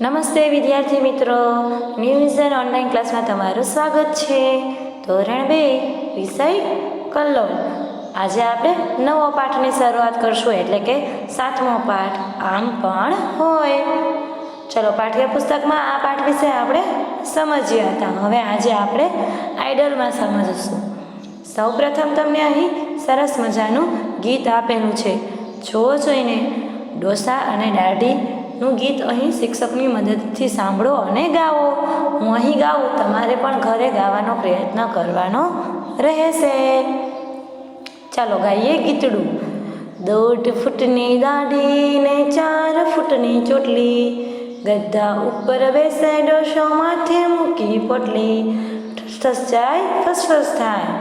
નમસ્તે વિદ્યાર્થી મિત્રો. ન્યૂ વિઝન ઓનલાઈન ક્લાસમાં તમારું સ્વાગત છે. ધોરણ બે, વિષય કલ્લોલ આજે આપણે નવો પાઠની શરૂઆત કરશું, એટલે કે સાતમો પાઠ. આમ પણ હોય. ચલો, પાઠ્યપુસ્તકમાં આ પાઠ વિશે આપણે સમજ્યા હતા. હવે આજે આપણે આઈડલમાં સમજીશું. સૌપ્રથમ તમને અહીં સરસ મજાનું ગીત આપેલું છે. જો જોઈને ડોસા અને દાઢીનું ગીત અહીં શિક્ષકની મદદથી સાંભળો અને ગાઓ. હું અહીં ગાઉં, તમારે પણ ઘરે ગાવાનો પ્રયત્ન કરવાનો રહેશે. ચાલો ગાઈએ ગીતડું. દોઢ ફૂટની દાઢી ને ચાર ફૂટની ચોટલી ગદ્દા ઉપર બેસે ડોશો માથે મૂકી પોટલી. ઠસ જાય, ફસ ફસ થાય.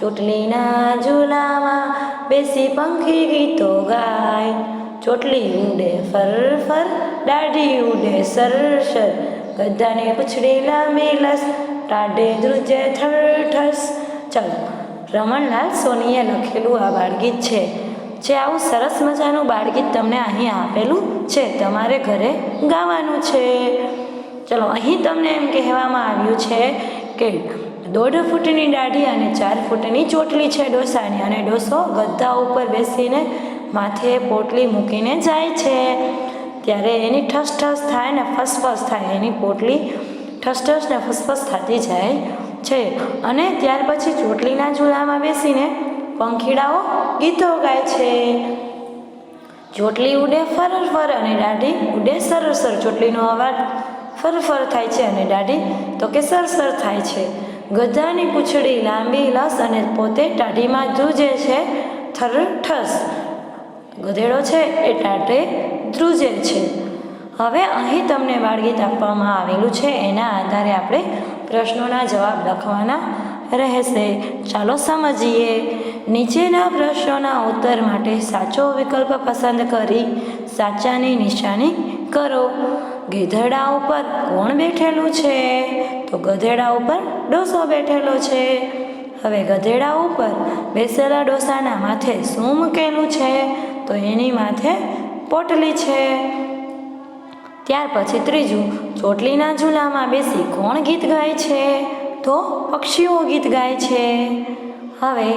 ચોટલીના ઝૂલામાં બેસી પંખી ગીતો ગાય. ચોટલી ઉડે ફર ફર, દાઢી ઉડે સર સર. ગધાને પૂછડેલા મેલસ લસ ટાઢે ધ્રુજે થર ઠસ. ચાલો, રમણલાલ સોનીએ લખેલું આ બાળગીત છે. જે આવું સરસ મજાનું બાળગીત તમને અહીં આપેલું છે. તમારે ઘરે ગાવાનું છે. ચલો, અહીં તમને એમ કહેવામાં આવ્યું છે કે દોઢ ફૂટની દાઢી અને ચાર ફૂટની ચોટલી છે ડોસાની. અને ડોસો ગધા ઉપર બેસીને માથે પોટલી મૂકીને જાય છે. ત્યારે એની ઠસ ઠસ થાય ને ફસફસ થાય. એની પોટલી ઠસ ઠસ ને ફસફસ થતી જાય છે. અને ત્યાર પછી ચોટલીના ઝૂલામાં બેસીને પંખીડાઓ ગીતો ગાય છે. ચોટલી ઉડે ફર ફર અને દાઢી ઉડે સર સર ચોટલીનો અવાજ ફર ફર થાય છે અને દાઢી તો કે સર સર થાય છે. ગધાની પૂંછડી લાંબી લસ અને પોતે દાઢીમાં જૂજે છે. થર ગધેડો છે એ ટાટે ધ્રુજે છે. હવે અહીં તમને બાળગીત આપવામાં આવેલું છે, એના આધારે આપણે પ્રશ્નોના જવાબ લખવાના રહેશે. ચાલો સમજીએ. નીચેના પ્રશ્નોના ઉત્તર માટે સાચો વિકલ્પ પસંદ કરી, સાચાની નિશાની કરો. ગધેડા ઉપર કોણ બેઠેલું છે? તો ગધેડા ઉપર ડોસો બેઠેલો છે. હવે ગધેડા ઉપર બેસેલા ડોસાના માથે શું મૂકેલું છે? તો એની માથે પોટલી છે. ત્યાર પછી ત્રીજું, ચોટલીના ઝૂલામાં બેસી કોણ ગીત ગાય છે? તો પક્ષીઓ ગીત ગાય છે. હવે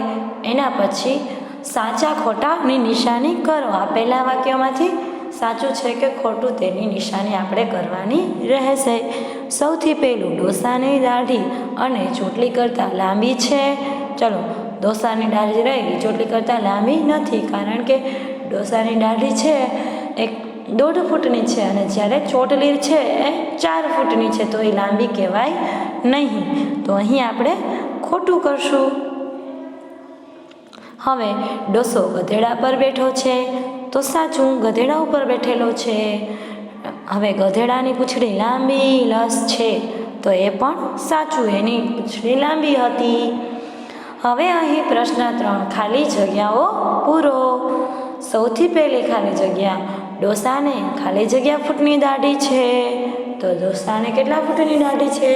એના પછી સાચા ખોટાની નિશાની કરો. આપેલા વાક્યોમાંથી સાચું છે કે ખોટું તેની નિશાની આપણે કરવાની રહેશે. સૌથી પહેલું, ડોસાની દાઢી અને ચોટલી કરતાં લાંબી છે. ચલો, ડોસાની દાઢી રહી, ચોટલી કરતાં લાંબી નથી કારણ કે ડોસાની દાઢી છે એ દોઢ ફૂટની છે અને જ્યારે ચોટલીર છે એ ચાર ફૂટની છે, તો એ લાંબી કહેવાય નહીં. તો અહીં આપણે ખોટું કરશું. હવે ડોસો ગધેડા પર બેઠો છે, તો સાચું ગધેડા ઉપર બેઠેલો છે. હવે ગધેડાની પૂંછડી લાંબી લસ છે, તો એ પણ સાચું, એની પૂંછડી લાંબી હતી. હવે અહીં પ્રશ્ન ત્રણ ખાલી જગ્યાઓ પૂરો. સૌથી પહેલી ખાલી જગ્યા ડોસાને ખાલી જગ્યા ફૂટની દાઢી છે. તો ડોસાને કેટલા ફૂટની દાઢી છે?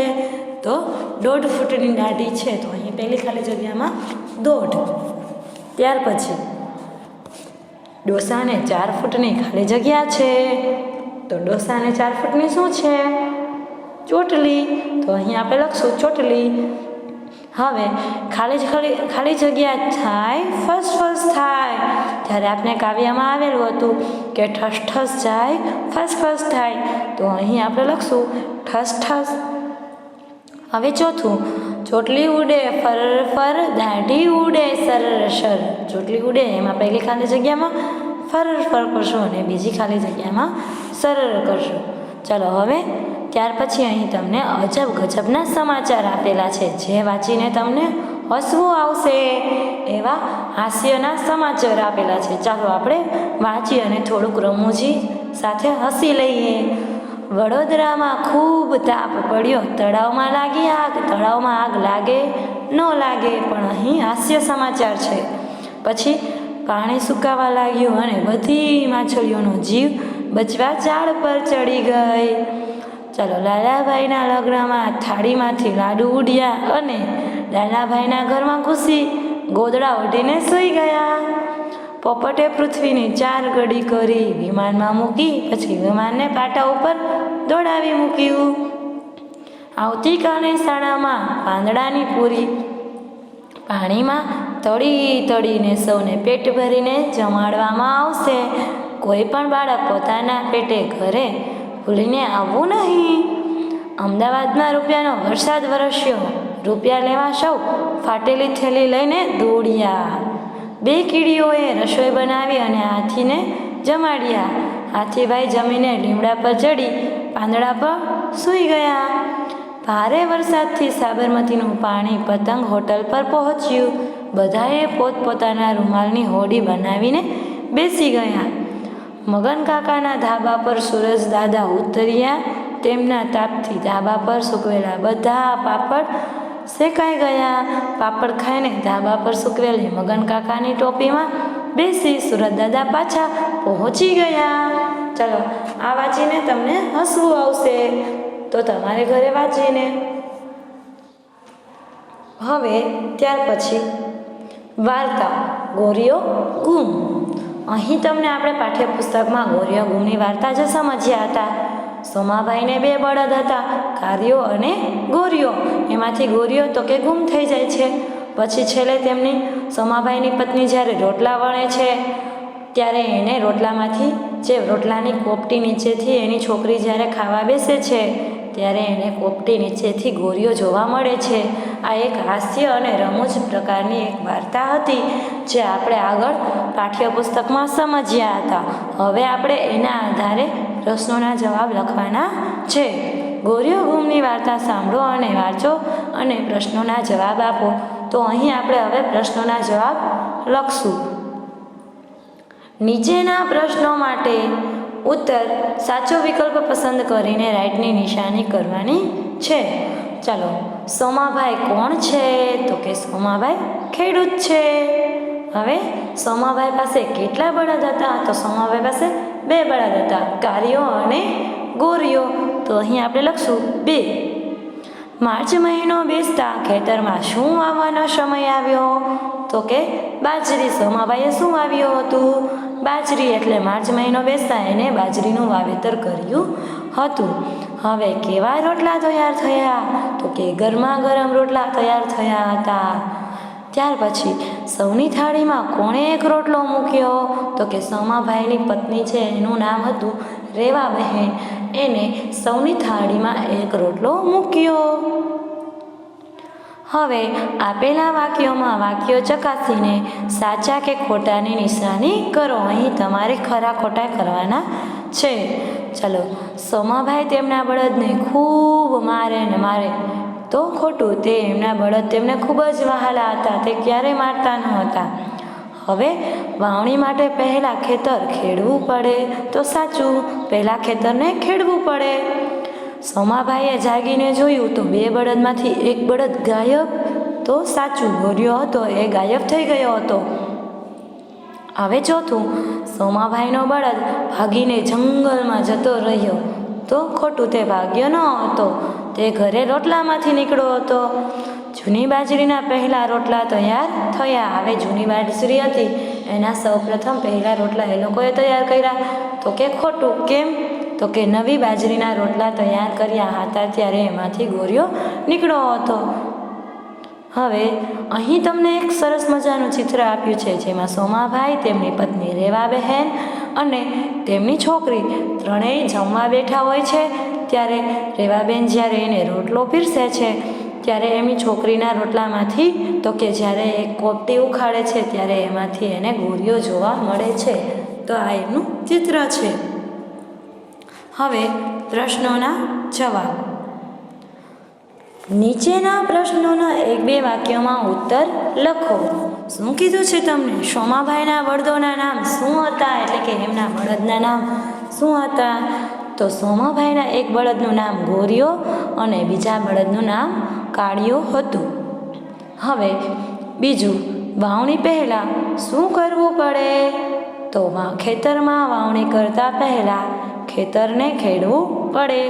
તો દોઢ ફૂટની દાઢી છે. તો અહીં પહેલી ખાલી જગ્યામાં દોઢ. ત્યાર પછી ડોસાને ચાર ફૂટની ખાલી જગ્યા છે. તો ડોસાને ચાર ફૂટની શું છે? ચોટલી. તો અહીં આપણે લખશું ચોટલી. હવે ખાલી ખાલી ખાલી જગ્યા થાય, ફસ ફસ થાય. જ્યારે આપણે કાવ્યમાં આવેલું હતું કે ઠસ ઠસ જાય, ફસ ફસ થાય, તો અહીં આપણે લખશું ઠસ ઠસ. હવે ચોથું, ચોટલી ઉડે ફર ફર, દાઢી ઉડે સર સર. ચોટલી ઉડે એમાં પહેલી ખાલી જગ્યામાં ફર ફર કરશું અને બીજી ખાલી જગ્યામાં સરળ કરશું. ચલો હવે, ત્યાર પછી અહીં તમને અજબ ગજબના સમાચાર આપેલા છે, જે વાંચીને તમને હસવું આવશે, એવા હાસ્યના સમાચાર આપેલા છે. ચાલો આપણે વાંચી અને થોડુંક રમૂજી સાથે હસી લઈએ. વડોદરામાં ખૂબ તાપ પડ્યો. તળાવમાં લાગી આગ. તળાવમાં આગ લાગે, ન લાગે, પણ અહીં હાસ્ય સમાચાર છે. પછી પાણી સુકાવા લાગ્યું અને બધી માછલીઓનો જીવ બચવા ઝાડ પર ચડી ગઈ. ચાલો લાલાભાઈના લગ્નમાં થાળીમાંથી લાડુ ઉડ્યા અને લાલાભાઈના ઘરમાં ઘૂસી ગોદડા ઓઢીને સૂઈ ગયા. પોપટે પૃથ્વીની ચાર ગડી કરી વિમાનમાં મૂકી પછી વિમાનને પાટા ઉપર દોડાવી મૂક્યું. આવતીકાલે શાળામાં પાંદડાની પૂરી પાણીમાં તળી તળીને સૌને પેટ ભરીને જમાડવામાં આવશે. કોઈ પણ બાળક પોતાના પેટે ઘરે ભૂલીને આવવું નહીં. અમદાવાદમાં રૂપિયાનો વરસાદ વરસ્યો. રૂપિયા લેવા સૌ ફાટેલી થેલી લઈને દોડ્યા. બે કીડીઓએ રસોઈ બનાવી અને હાથીને જમાડ્યા. હાથીભાઈ જમીને લીમડા પર ચડી પાંદડા પર સૂઈ ગયા. ભારે વરસાદથી સાબરમતીનું પાણી પતંગ હોટલ પર પહોંચ્યું. બધાએ પોતપોતાના રૂમાલની હોડી બનાવીને બેસી ગયા. મગન કાકાના ધાબા પર સુરજ દાદા ઉતર્યા. તેમના તાપથી ધાબા પર સૂકવેલા બધા પાપડ શેકાઈ ગયા. પાપડ ખાઈને ધાબા પર સૂકવેલી મગન કાકાની ટોપીમાં બેસી સુરત દાદા પાછા પહોંચી ગયા. ચલો, આ વાંચીને તમને હસવું આવશે. તો તમારે ઘરે વાંચીને. હવે ત્યાર પછી વાર્તા ગોરીઓ ગુમ. અહીં તમને આપણે પાઠ્યપુસ્તકમાં ગોરીઓ ગુમની વાર્તા જ સમજ્યા હતા. સોમાભાઈને બે બળદ હતા, કાર્યો અને ગોરીઓ. એમાંથી ગોરીઓ તો કે ગુમ થઈ જાય છે. પછી છેલ્લે તેમની સોમાભાઈની પત્ની જ્યારે રોટલા વણે છે, ત્યારે એને રોટલામાંથી જે રોટલાની કોપટી નીચેથી એની છોકરી જ્યારે ખાવા બેસે છે ત્યારે એને કોપટી નીચેથી ગોરીઓ જોવા મળે છે. આ એક હાસ્ય અને રમૂજ પ્રકારની એક વાર્તા હતી, જે આપણે આગળ પાઠ્યપુસ્તકમાં સમજ્યા હતા. હવે આપણે એના આધારે પ્રશ્નોના જવાબ લખવાના છે. ગોરીઓ ગુમની વાર્તા સાંભળો અને વાંચો અને પ્રશ્નોના જવાબ આપો. તો અહીં આપણે હવે પ્રશ્નોના જવાબ લખશું. નીચેના પ્રશ્નો માટે ઉત્તર, સાચો વિકલ્પ પસંદ કરીને રાઈટની નિશાની કરવાની છે. ચાલો, સોમાભાઈ કોણ છે? તો કે સોમાભાઈ ખેડૂત છે. હવે, સોમાભાઈ પાસે કેટલા બળદ હતા તો સોમાભાઈ પાસે બે બળદ હતા કાર્યો અને ગોરીઓ. તો અહીં આપણે લખશું બે. માર્ચ મહિનો બેસતા ખેતરમાં શું વાવવાનો સમય આવ્યો? તો કે, બાજરી સોમાભાઈએ શું વાવ્યું હતું? બાજરી એટલે માર્ચ મહિનો બેસતા એને બાજરીનું વાવેતર કર્યું હતું. હવે કેવા રોટલા તૈયાર થયા? તો કે ગરમા ગરમ રોટલા તૈયાર થયા હતા. ત્યાર પછી સૌની થાળીમાં કોણે એક રોટલો મૂક્યો? તો કે સોમાભાઈની પત્ની છે, એનું નામ હતું રેવાબહેન. એને સૌની થાળીમાં એક રોટલો મૂક્યો. હવે આપેલા વાક્યોમાં વાક્યો ચકાસીને સાચા કે ખોટાની નિશાની કરો. અહીં તમારે ખરા ખોટા કરવાના છે. ચલો, સોમાભાઈ તેમના બળદને ખૂબ મારે ને મારે. તો ખોટું, તે એમના બળદ તેમને ખૂબ જ વહાલા હતા, તે ક્યારેય મારતા ન હતા? હવે વાવણી માટે પહેલાં ખેતર ખેડવું પડે. તો સાચું, પહેલાં ખેતરને ખેડવું પડે. સોમાભાઈએ જાગીને જોયું તો બે બળદમાંથી એક બળદ ગાયબ તો સાચું ગોર્યો હતો, એ ગાયબ થઈ ગયો હતો. હવે ચોથું, સોમાભાઈનો બળદ ભાગીને જંગલમાં જતો રહ્યો તો ખોટું તે ભાગ્ય ન હતો, તે ઘરે રોટલામાંથી નીકળ્યો હતો. જૂની બાજરીના પહેલાં રોટલા તૈયાર થયા. હવે જૂની બાજરી હતી, એના સૌપ્રથમ પહેલા રોટલા એ લોકોએ તૈયાર કર્યા. તો કે ખોટું, કેમ? તો કે નવી બાજરીના રોટલા તૈયાર કર્યા હતા ત્યારે એમાંથી ગોરીઓ નીકળ્યો હતો. હવે અહીં તમને એક સરસ મજાનું ચિત્ર આપ્યું છે, જેમાં સોમાભાઈ, તેમની પત્ની રેવા બહેન અને તેમની છોકરી ત્રણેય જમવા બેઠા હોય છે. ત્યારે રેવાબેન જ્યારે એને રોટલો પીરસે છે, ત્યારે એમની છોકરીના રોટલામાંથી તો કે જ્યારે એક કોપટી ઉખાડે છે, ત્યારે એમાંથી એને ગોરીઓ જોવા મળે છે. તો આ એમનું ચિત્ર છે. હવે પ્રશ્નોના જવાબ. નીચેના પ્રશ્નોના એક બે વાક્યોમાં ઉત્તર લખો. શું કીધું છે તમને? સોમાભાઈના બળદોના નામ શું હતા? એટલે કે એમના બળદના નામ શું હતા? તો સોમાભાઈના એક બળદનું નામ ગોરિયો અને બીજા બળદનું નામ કાળિયો હતું. હવે બીજું, વાવણી પહેલાં શું કરવું પડે? તો ખેતરમાં વાવણી કરતાં પહેલાં ખેતરને ખેડવું પડે.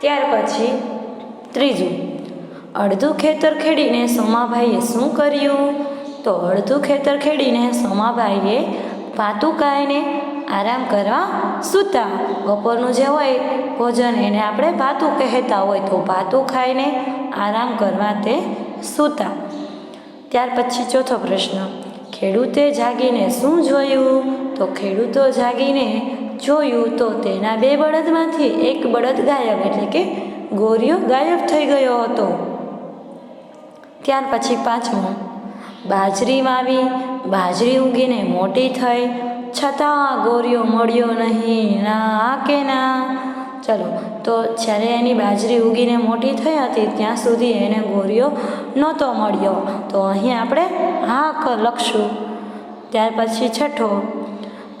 ત્યાર પછી ત્રીજું, અડધું ખેતર ખેડીને સોમાભાઈએ શું કર્યું? તો અડધું ખેતર ખેડીને સોમાભાઈએ ભાતું ખાઈને આરામ કરવા સૂતા. બપોરનું જે હોય ભોજન એને આપણે ભાતું કહેતા હોય તો ભાતું ખાઈને આરામ કરવા તે સૂતા. ત્યાર પછી ચોથો પ્રશ્ન, ખેડૂતે જાગીને શું જોયું? તો ખેડૂતો જાગીને જોયું તો તેના બે બળદમાંથી એક બળદ ગાયબ, એટલે કે ગોરીઓ ગાયબ થઈ ગયો હતો. ત્યાર પછી પાંચમું બાજરી વાવી, બાજરી ઉગીને મોટી થઈ. છતાં ગોરીઓ મળ્યો નહીં, ના કે ના? ચલો, તો જ્યારે એની બાજરી ઉગીને મોટી થઈ હતી, ત્યાં સુધી એને ગોરીઓ નહોતો મળ્યો. તો અહીં આપણે હા ક- લખશું. ત્યાર પછી છઠ્ઠો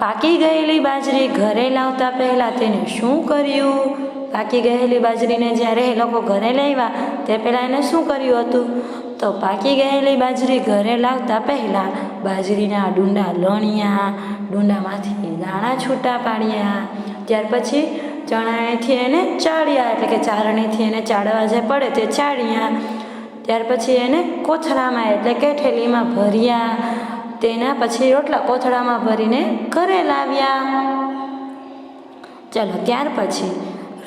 પાકી ગયેલી બાજરી ઘરે લાવતા પહેલાં તેને શું કર્યું? પાકી ગયેલી બાજરીને જ્યારે એ લોકો ઘરે લાવ્યા, તે પહેલાં એને શું કર્યું હતું? તો પાકી ગયેલી બાજરી ઘરે લાવતા પહેલાં બાજરીના ડુંડા લણ્યા, ડુંડામાંથી દાણા છૂટા પાડ્યા. ત્યાર પછી ચણાએથી એને ચાળ્યા, એટલે કે ચારણીથી એને ચાળવા જે પડે તે ચાળ્યા. ત્યાર પછી એને કોથળામાં, એટલે કે ઠેલીમાં ભર્યા. તેના પછી રોટલા કોથળામાં ભરીને ઘરે લાવ્યા. ચાલો, ત્યાર પછી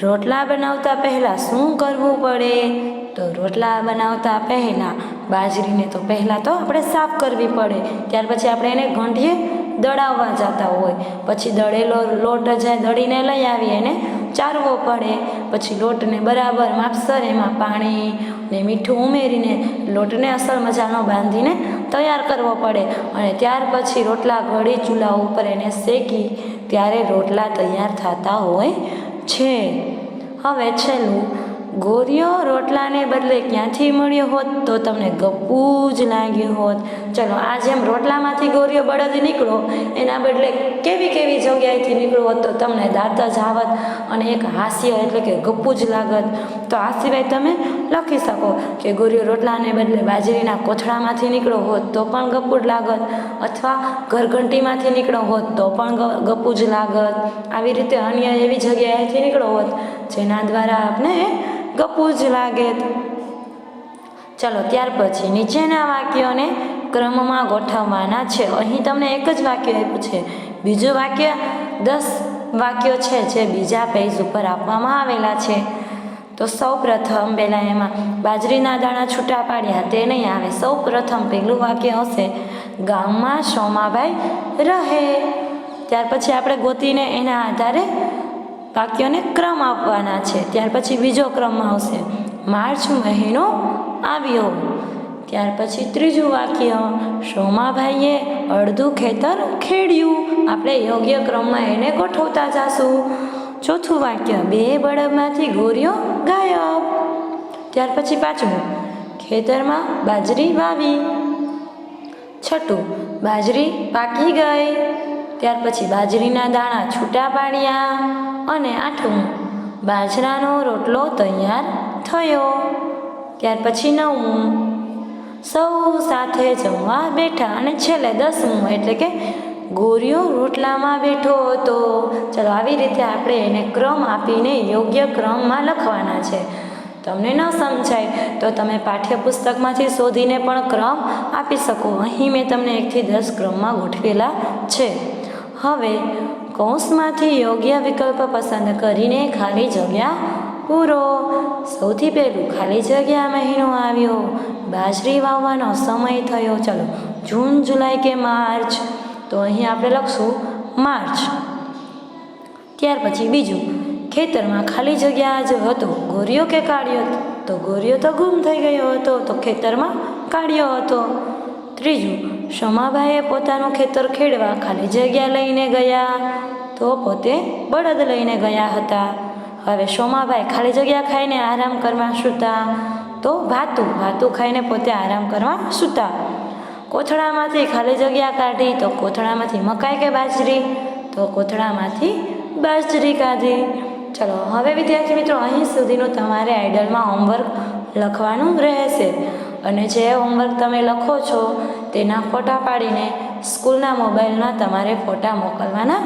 રોટલા બનાવતા પહેલાં શું કરવું પડે? તો રોટલા બનાવતા પહેલાં બાજરીને તો પહેલાં તો આપણે સાફ કરવી પડે. ત્યાર પછી આપણે એને ઘંટીએ દળાવવા જતા હોય. પછી દળેલો લોટ જે દળીને લઈ આવીએ એને ચારવો પડે. પછી લોટને બરાબર માપસર એમાં પાણી ને મીઠું ઉમેરીને લોટને અસલ મજાનો બાંધીને તૈયાર કરવો પડે અને ત્યાર પછી રોટલા ઘડી ચૂલા ઉપર એને શેકી ત્યારે રોટલા તૈયાર થતા હોય છે. હવે છેલ્લું, ગોરીઓ રોટલાને બદલે ક્યાંથી મળ્યો હોત તો તમને ગપ્પુ જ લાગ્યું હોત. ચલો, આ જેમ રોટલામાંથી ગોરીઓ બળદ નીકળો, એના બદલે કેવી કેવી જગ્યાએથી નીકળો હોત તો તમને દાંત જ આવત અને એક હાસ્ય એટલે કે ગપ્પુ જ લાગત. તો આ સિવાય તમે લખી શકો કે ગોરીઓ રોટલાને બદલે બાજરીના કોથળામાંથી નીકળો હોત તો પણ ગપ્પુ લાગત, અથવા ઘરઘંટીમાંથી નીકળો હોત તો પણ ગપુજ લાગત. આવી રીતે અન્ય એવી જગ્યાએથી નીકળો હોત જેના દ્વારા આપણે ગપુજ લાગે ચલો, ત્યાર પછી નીચેના વાક્યોને ક્રમમાં ગોઠવવાના છે. અહીં તમને એક જ વાક્ય આપ્યું છે. બીજું વાક્ય દસ વાક્યો છે જે બીજા પેજ ઉપર આપવામાં આવેલા છે. તો સૌ પ્રથમ પહેલાં એમાં બાજરીના દાણા છૂટા પાડ્યા, તે નહીં આવે. સૌ પ્રથમ પહેલું વાક્ય હશે, ગામમાં સોમાભાઈ રહે. ત્યાર પછી આપણે ગોતીને એના આધારે વાક્યોને ક્રમ આપવાના છે. ત્યાર પછી બીજો ક્રમ આવશે, માર્ચ મહિનો આવ્યો. ત્યાર પછી ત્રીજું વાક્ય, સોમાભાઈએ અડધું ખેતર ખેડ્યું. આપણે યોગ્ય ક્રમમાં એને ગોઠવતા જાશું. ચોથું વાક્ય, બે બળદમાંથી ગોરીઓ ગાયબ ત્યાર પછી પાંચમું ખેતરમાં બાજરી વાવી. છઠ્ઠું, બાજરી પાકી ગઈ. ત્યાર પછી બાજરીના દાણા છૂટા પાડ્યા અને આઠમું, બાજરાનો રોટલો તૈયાર થયો. ત્યાર પછી નવમું, સૌ સાથે જમવા બેઠા અને છેલ્લે દસમું, એટલે કે ગોરીઓ રોટલામાં બેઠો હતો. ચલો, આવી રીતે આપણે એને ક્રમ આપીને યોગ્ય ક્રમમાં લખવાના છે. તમને ન સમજાય, તો તમે પાઠ્યપુસ્તકમાંથી શોધીને પણ ક્રમ આપી શકો. અહીં મેં તમને એકથી દસ ક્રમમાં ગોઠવેલા છે. હવે, કૌંસમાંથી યોગ્ય વિકલ્પ પસંદ કરીને ખાલી જગ્યા પૂરો. સૌથી પહેલું, ખાલી જગ્યા મહિનો આવ્યો. બાજરી વાવવાનો સમય થયો. ચલો, જૂન, જુલાઈ કે માર્ચ? તો અહીં આપણે લખશું માર્ચ. ત્યાર પછી બીજું ખેતરમાં ખાલી જગ્યા જ હતો. ગોરીઓ કે કાળિયો તો ગોરીઓ તો ગુમ થઈ ગયો હતો. તો ખેતરમાં કાઢ્યો હતો. ત્રીજું, શમાભાઈએ પોતાનું ખેતર ખેડવા ખાલી જગ્યા લઈને ગયા તો પોતે બળદ લઈને ગયા હતા. હવે સોમાભાઈ ખાલી જગ્યા ખાઈને આરામ કરવા સૂતા તો ભાતું ભાતું ખાઈને પોતે આરામ કરવા સૂતા. કોથળામાંથી ખાલી જગ્યા કાઢી તો કોથળામાંથી મકાઈ કે બાજરી? તો કોથળામાંથી બાજરી કાઢી. ચલો, હવે વિદ્યાર્થી મિત્રો, અહીં સુધીનું તમારે આઈડલમાં હોમવર્ક લખવાનું રહેશે. અને જે હોમવર્ક તમે લખો છો, તેના ફોટા પાડીને સ્કૂલના મોબાઈલમાં તમારે ફોટા મોકલવાના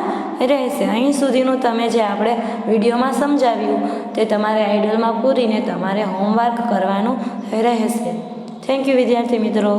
રહેશે. અહીં સુધીનું તમે જે આપણે વિડીયોમાં સમજાવ્યું, તે તમારે આઈડલમાં પૂરીને તમારે હોમવર્ક કરવાનું રહેશે. થેન્ક યુ વિદ્યાર્થી મિત્રો.